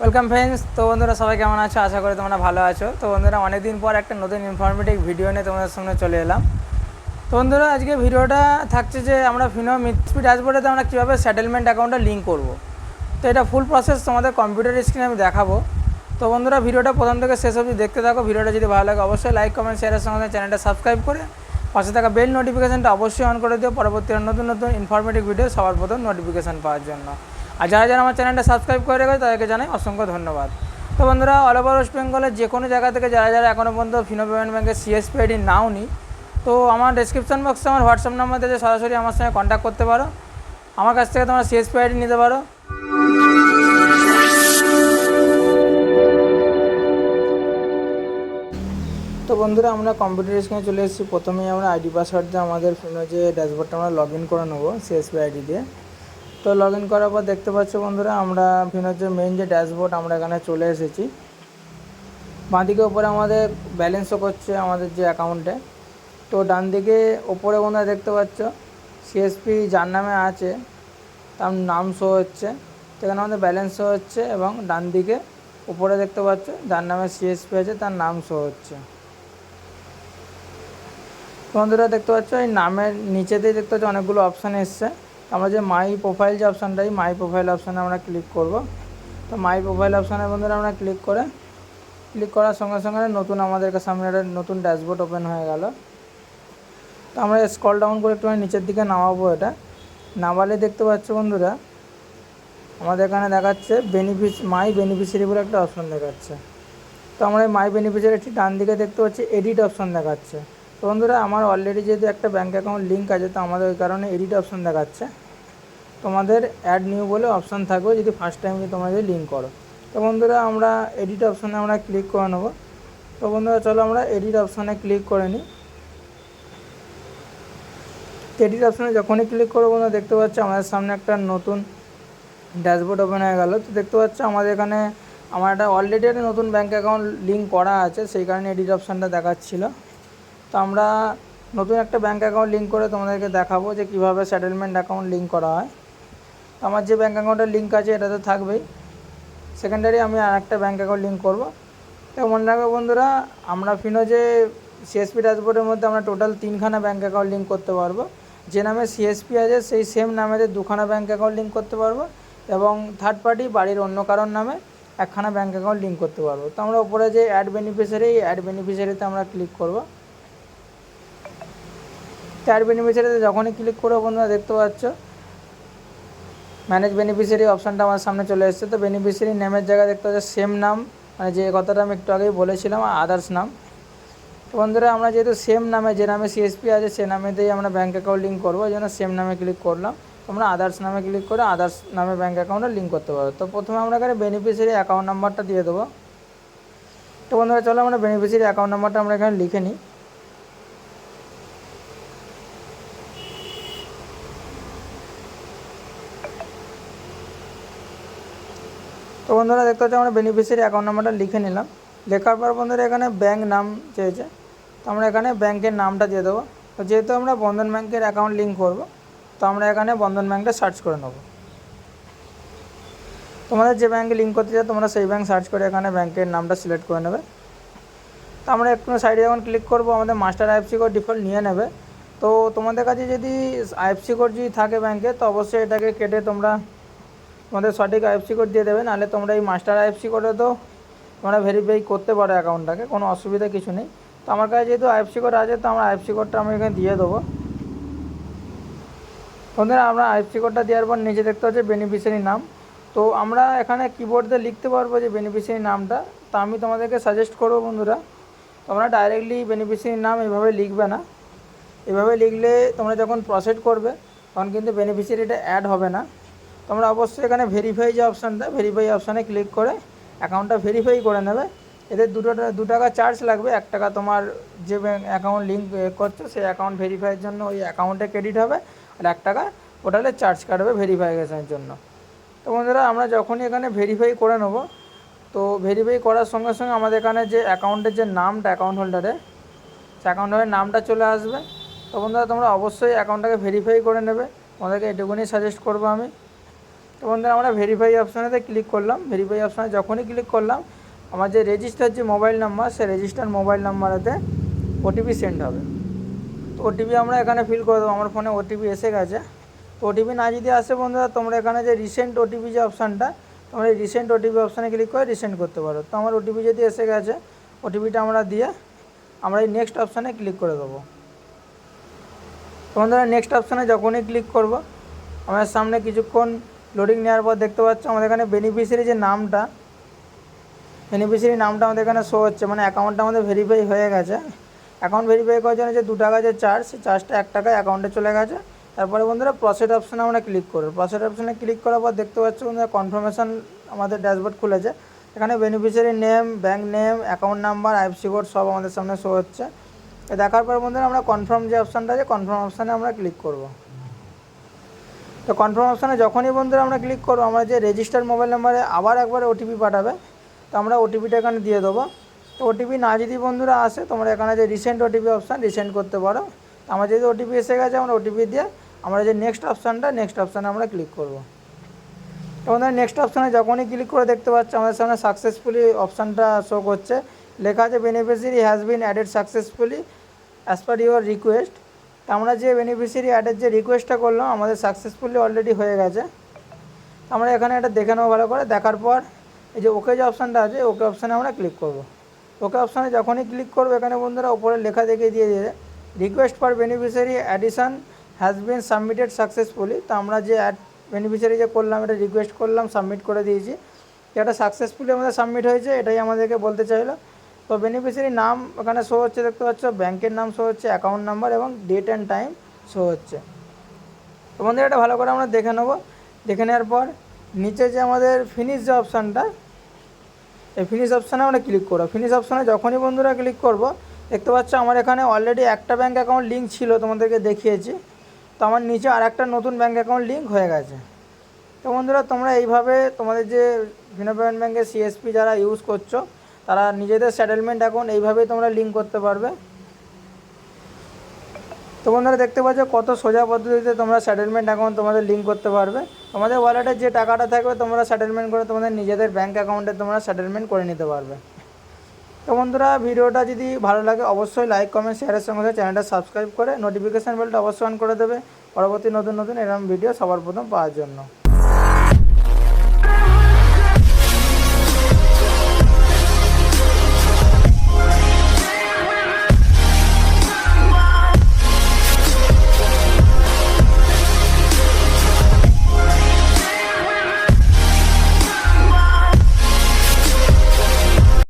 Welcome friends তো বন্ধুরা সবাই কেমন আছো? আশা করি তোমরা ভালো আছো। তো বন্ধুরা অনেকদিন পর একটা নতুন ইনফরমেটিভ ভিডিও নিয়ে তোমাদের সামনে চলে এলাম। তো বন্ধুরা, আজকে ভিডিওটা থাকছে যে আমরা ফিনো মিটস্পি ড্যাশবোর্ডেতে আমরা কীভাবে সেটেলমেন্ট অ্যাকাউন্টটা লিঙ্ক করব। তো এটা ফুল প্রসেস তোমাদের কম্পিউটার স্ক্রিনে আমি দেখাবো। তো বন্ধুরা, ভিডিওটা প্রথম থেকে শেষ অবধি দেখতে থাকো। ভিডিওটা যদি ভালো লাগে অবশ্যই লাইক কমেন্ট শেয়ারের সঙ্গে চ্যানেলটা সাবস্ক্রাইব করে পাশে থাকা বেল নোটিফিকেশানটা অবশ্যই অন করে দিও। পরবর্তী নতুন নতুন ইনফরমেটিভ ভিডিও সবার প্রথম নোটিফিকেশান পাওয়ার জন্য। আর যারা যারা আমার চ্যানেলটা সাবস্ক্রাইব করে রেখেছে, তাদেরকে জানাই অসংখ্য ধন্যবাদ। তো বন্ধুরা, অল ওভার ওয়েস্ট বেঙ্গলের যে কোনো জায়গা থেকে যারা যারা এখনও পর্যন্ত ফিনো পেমেন্ট ব্যাঙ্কের সিএসপি আইডি নাও নি তো আমার ডিসক্রিপশন বক্সে আমার হোয়াটসঅ্যাপ নাম্বার থেকে সরাসরি আমার সঙ্গে কন্ট্যাক্ট করতে পারো। আমার কাছ থেকে তোমরা সিএসপি আইডি নিতে পারো। তো বন্ধুরা, আমরা কম্পিউটার স্ক্রিনে চলে এসেছি। প্রথমেই আমরা আইডি পাসওয়ার্ড দিয়ে আমাদের ফোনে যে ড্যাশবোর্ডটা আমরা লগ ইন করে নেব সিএসপি আইডি দিয়ে। তো লগ ইন করার পর দেখতে পাচ্ছ বন্ধুরা, আমরা ফিনোর যে মেন যে ড্যাশবোর্ড আমরা এখানে চলে এসেছি। বাঁদিকে ওপরে আমাদের ব্যালেন্সও করছে আমাদের যে অ্যাকাউন্টে তো ডান দিকে ওপরে বন্ধুরা দেখতে পাচ্ছ সিএসপি যার নামে আছে, তার নাম শো হচ্ছে। সেখানে আমাদের ব্যালেন্স শো হচ্ছে এবং ডান দিকে উপরে দেখতে পাচ্ছ, যার নামে সিএসপি আছে, তার নাম শো হচ্ছে। বন্ধুরা দেখতে পাচ্ছ, এই নামের নিচেতেই দেখতে পাচ্ছ অনেকগুলো অপশান এসছে। আমরা যে মাই প্রোফাইল যে অপশানটা এই মাই প্রোফাইল অপশানে আমরা ক্লিক করব। তো মাই প্রোফাইল অপশানে বন্ধুরা আমরা ক্লিক করে ক্লিক করার সঙ্গে সঙ্গে নতুন আমাদের সামনে একটা নতুন ড্যাশবোর্ড ওপেন হয়ে গেল। তো আমরা স্কল ডাউন করে একটু নিচের দিকে নামাবো এটা। নামালে দেখতে পাচ্ছ বন্ধুরা, আমাদের এখানে দেখাচ্ছে বেনিফিস মাই বেনিফিশিয়ারি বলে একটা অপশন দেখাচ্ছে। তো আমরা মাই বেনিফিশিয়ারি ঠিক ডান দিকে দেখতে পাচ্ছি এডিট অপশন দেখাচ্ছে। তো বন্ধুরা, আমার অলরেডি যেহেতু একটা ব্যাঙ্ক অ্যাকাউন্ট লিঙ্ক আছে, তো আমাদের ওই কারণে এডিট অপশান দেখাচ্ছে। তোমাদের অ্যাড নিউ বলে অপশান থাকবে, যদি ফার্স্ট টাইম যদি যদি লিঙ্ক করো। তো বন্ধুরা, আমরা এডিট অপশানে আমরা ক্লিক করে নেব। তো বন্ধুরা, চলো আমরা এডিট অপশানে ক্লিক করে নিই। এডিট অপশানে যখনই ক্লিক করব, বন্ধুরা, দেখতে পাচ্ছ আমাদের সামনে একটা নতুন ড্যাশবোর্ড ওপেন হয়ে গেল। তো দেখতে পাচ্ছ আমাদের এখানে আমার একটা অলরেডি একটা নতুন ব্যাঙ্ক অ্যাকাউন্ট লিঙ্ক করা আছে, সেই কারণে এডিট অপশানটা দেখাচ্ছিল। তো আমরা নতুন একটা ব্যাঙ্ক অ্যাকাউন্ট লিঙ্ক করে তোমাদেরকে দেখাবো যে কীভাবে সেটেলমেন্ট অ্যাকাউন্ট লিঙ্ক করা হয়। তো আমার যে ব্যাঙ্ক অ্যাকাউন্টের লিঙ্ক আছে এটা তো থাকবেই। সেকেন্ডারি আমি আর একটা ব্যাঙ্ক অ্যাকাউন্ট লিঙ্ক করব। তো মনে রাখবে বন্ধুরা, আমরা ফিনো যে সিএসপি ড্যাশবোর্ডের মধ্যে আমরা টোটাল তিনখানা ব্যাঙ্ক অ্যাকাউন্ট লিঙ্ক করতে পারব। যে নামে সিএসপি আছে, সেই সেম নামেতে দুখানা ব্যাঙ্ক অ্যাকাউন্ট লিঙ্ক করতে পারব এবং থার্ড পার্টি বাড়ির অন্য কারোর নামে একখানা ব্যাঙ্ক অ্যাকাউন্ট লিঙ্ক করতে পারব। তো আমরা উপরে যে অ্যাড বেনিফিশিয়ারি অ্যাড বেনিফিশিয়ারিতে আমরা ক্লিক করব। অ্যাড বেনিফিশিয়ারিতে যখনই ক্লিক করব বন্ধুরা, দেখতে পাচ্ছ? ম্যানেজ বেনিফিশিয়ারি অপশানটা আমার সামনে চলে এসেছে। তো বেনিফিশিয়ারি নেমের জায়গায় দেখতে পাচ্ছ সেম নাম মানে যে কথাটা আমি একটু আগেই বলেছিলাম আদার্স নাম। তো বন্ধুরা, আমরা যেহেতু সেম নামে, যে নামে সিএসপি আছে, সে নামেতেই আমরা ব্যাঙ্ক অ্যাকাউন্ট লিঙ্ক করব। ওই জন্য সেম নামে ক্লিক করলাম। তোমরা আদার্স নামে ক্লিক করে আদার্স নামে ব্যাঙ্ক অ্যাকাউন্টে লিঙ্ক করতে পারো। তো প্রথমে আমরা এখানে বেনিফিশিয়ারি অ্যাকাউন্ট নাম্বারটা দিয়ে দেবো। তো বন্ধুরা, চলো আমরা বেনিফিশিয়ারি অ্যাকাউন্ট নাম্বারটা আমরা এখানে লিখে নিই। তো বন্ধুরা দেখতে পাচ্ছি, আমরা বেনিফিশিয়ারি অ্যাকাউন্ট নাম্বারটা লিখে নিলাম। লেখার পর বন্ধুরা এখানে ব্যাঙ্ক নাম চেয়েছে। তো আমরা এখানে ব্যাংকের নামটা দিয়ে দেবো। তো যেহেতু আমরা বন্ধন ব্যাংকের অ্যাকাউন্ট লিঙ্ক করব, তো আমরা এখানে বন্ধন ব্যাংকটা সার্চ করে নেব। তোমাদের যে ব্যাঙ্কে লিঙ্ক করতে চাও, তোমরা সেই ব্যাঙ্ক সার্চ করে এখানে ব্যাংকের নামটা সিলেক্ট করে নেবে। তো আমরা একটু সাইডে যখন ক্লিক করব, আমাদের মাস্টার আইএফসি কোড ডিফল্ট নিয়ে নেবে। তো তোমাদের কাছে যদি আইএফসি কোড যদি থাকে ব্যাংকে তো অবশ্যই এটাকে কেটে তোমরা তোমাদের সঠিক আইএফসি কোড দিয়ে দেবে, নাহলে তোমরা এই মাস্টার আইএফসি কোডে তো তোমরা ভেরিফাই করতে পারো অ্যাকাউন্টটাকে কোনো অসুবিধা কিছু নেই। তো আমার কাছে যেহেতু আইএফসি কোড আছে, তো আমরা আইএফসি কোডটা আমি এখানে দিয়ে দেবো। বন্ধুরা, আমরা আইএফসি কোডটা দেওয়ার পর নিচে দেখতে হচ্ছে বেনিফিশিয়ারি নাম। তো আমরা এখানে কিবোর্ড লিখতে পারব যে বেনিফিশিয়ারি নামটা। তা আমি তোমাদেরকে সাজেস্ট করব বন্ধুরা, তোমরা ডাইরেক্টলি বেনিফিশিয়ারি নাম এভাবে লিখবে না। এভাবে লিখলে তোমরা যখন প্রসেড করবে, তখন কিন্তু বেনিফিশিয়ারিটা অ্যাড হবে না। তোমরা অবশ্যই এখানে ভেরিফাই যে অপশানটা ভেরিফাই অপশানে ক্লিক করে অ্যাকাউন্টটা ভেরিফাই করে নেবে। এদের দুটো দু টাকা চার্জ লাগবে, এক টাকা তোমার যে ব্যাঙ্ক অ্যাকাউন্ট লিঙ্ক করছ, সেই অ্যাকাউন্ট ভেরিফাইয়ের জন্য ওই অ্যাকাউন্টে ক্রেডিট হবে, আর এক টাকা ওটালে চার্জ কাটবে ভেরিফিকেশনের জন্য। তো বন্ধুরা, আমরা যখনই এখানে ভেরিফাই করে নেব, তো ভেরিফাই করার সঙ্গে সঙ্গে আমাদের এখানে যে অ্যাকাউন্টের যে নামটা অ্যাকাউন্ট হোল্ডারে সে অ্যাকাউন্ট হোল্ডারের নামটা চলে আসবে। তো বন্ধুরা, তোমরা অবশ্যই অ্যাকাউন্টটাকে ভেরিফাই করে নেবে। তোমাদেরকে এটুকুনি সাজেস্ট করব আমি। তো বন্ধুরা, আমরা ভেরিফাই অপশানেতে ক্লিক করলাম। ভেরিফাই অপশানে যখনই ক্লিক করলাম, আমার যে রেজিস্টার যে মোবাইল নাম্বার সে রেজিস্টার মোবাইল নাম্বারেতে ওটিপি সেন্ড হবে। তো ওটিপি আমরা এখানে ফিল করে দেবো। আমার ফোনে ওটিপি এসে গেছে। তো ওটিপি না যদি আসে বন্ধুরা, তোমরা এখানে যে রিসেন্ট ওটিপি যে অপশানটা তোমরা এই রিসেন্ট ওটিপি অপশানে ক্লিক করে রিসেন্ট করতে পারো। তো আমার ওটিপি যদি এসে গেছে ওটিপিটা আমরা দিয়ে আমরা এই নেক্সট অপশানে ক্লিক করে দেবো। তো বন্ধুরা নেক্সট অপশানে যখনই ক্লিক করব, আমার সামনে কিছুক্ষণ লোডিং নেওয়ার পর দেখতে পাচ্ছ আমাদের এখানে বেনিফিশিয়ারি যে নামটা বেনিফিশিয়ারি নামটা আমাদের এখানে শো হচ্ছে মানে অ্যাকাউন্টটা আমাদের ভেরিফাই হয়ে গেছে। অ্যাকাউন্ট ভেরিফাই করার জন্য যে দু টাকা যে চার্জ সেই চার্জটা এক টাকা অ্যাকাউন্টে চলে গেছে। তারপরে বন্ধুরা প্রসেড অপশানে আমরা ক্লিক করব। প্রসেড অপশানে ক্লিক করার পর দেখতে পাচ্ছ বন্ধুরা কনফার্মেশন আমাদের ড্যাশবোর্ড খুলেছে। এখানে beneficiary name bank name account number IFSC code সব আমাদের সামনে শো হচ্ছে। দেখার পর বন্ধুরা আমরা কনফার্ম যে অপশানটা আছে কনফার্ম অপশানে আমরা ক্লিক করব। তো কনফার্ম অপশানে যখনই বন্ধুরা আমরা ক্লিক করব, আমরা যে রেজিস্টার মোবাইল নাম্বারে আবার একবার ওটিপি পাঠাবে, তো আমরা ওটিপিটা এখানে দিয়ে দেবো। তো ওটিপি না যদি বন্ধুরা আসে, তোমরা এখানে যে রিসেন্ট ওটিপি অপশান রিসেন্ট করতে পারো। আমার যদি ওটিপি এসে গেছে, আমরা ওটিপি দিয়ে আমরা যে নেক্সট অপশানটা নেক্সট অপশানে আমরা ক্লিক করব। তো বন্ধুরা নেক্সট অপশানে যখনই ক্লিক করে দেখতে পাচ্ছি, আমাদের সামনে সাকসেসফুলি অপশানটা শো করছে। লেখা আছে beneficiary has been added successfully as per your request তো আমরা যে বেনিফিশিয়ারি অ্যাডের যে রিকোয়েস্টটা করলাম, আমাদের সাকসেসফুলি অলরেডি হয়ে গেছে। আমরা এখানে এটা দেখে নেব ভালো করে। দেখার পর এই যে ওকে যে অপশানটা আছে ওকে অপশানে আমরা ক্লিক করব। ওকে অপশানে যখনই ক্লিক করব, এখানে বন্ধুরা উপরে লেখা দেখে দিয়ে দিয়ে request for beneficiary addition has been submitted successfully তো আমরা যে অ্যাড বেনিফিশিয়ারি যে করলাম, এটা রিকোয়েস্ট করলাম সাবমিট করে দিয়েছি। এটা সাকসেসফুলি আমাদের সাবমিট হয়েছে, এটাই আমাদেরকে বলতে চাইলো। তো বেনিফিশিয়ারি নাম এখানে শো হচ্ছে, দেখতে পাচ্ছ? ব্যাংকের নাম শো হচ্ছে অ্যাকাউন্ট নাম্বার এবং ডেট অ্যান্ড টাইম শো হচ্ছে। তো বন্ধুরা, এটা ভালো করে আমরা দেখে নেব। দেখে নেওয়ার পর নিচে যে আমাদের ফিনিশ যে অপশানটা এই ফিনিশ অপশানে আমরা ক্লিক করব। ফিনিশ অপশানে যখনই বন্ধুরা ক্লিক করব, দেখতে পাচ্ছ আমার এখানে অলরেডি একটা ব্যাঙ্ক অ্যাকাউন্ট লিঙ্ক ছিল, তোমাদেরকে দেখিয়েছি। তো আমার নিচে আর একটা নতুন ব্যাঙ্ক অ্যাকাউন্ট লিঙ্ক হয়ে গেছে। তো বন্ধুরা, তোমরা এইভাবে তোমাদের যে ফিনো পেমেন্ট ব্যাঙ্কের সিএসপি যারা ইউজ করছ তারা নিজেদের সেটেলমেন্ট অ্যাকাউন্ট এইভাবেই তোমরা লিঙ্ক করতে পারবে। তো বন্ধুরা, দেখতে পাচ্ছ কত সোজা পদ্ধতিতে তোমরা সেটেলমেন্ট অ্যাকাউন্ট তোমাদের লিঙ্ক করতে পারবে। তোমাদের ওয়ালেটে যে টাকাটা থাকবে, তোমরা সেটেলমেন্ট করে তোমাদের নিজেদের ব্যাঙ্ক অ্যাকাউন্টে তোমরা সেটেলমেন্ট করে নিতে পারবে। তো বন্ধুরা, ভিডিওটা যদি ভালো লাগে, অবশ্যই লাইক কমেন্ট শেয়ারের সঙ্গে সঙ্গে চ্যানেলটা সাবস্ক্রাইব করে নোটিফিকেশান বেলটা অবশ্যই অন করে দেবে। পরবর্তী নতুন নতুন এরকম ভিডিও সবার প্রথম পাওয়ার জন্য।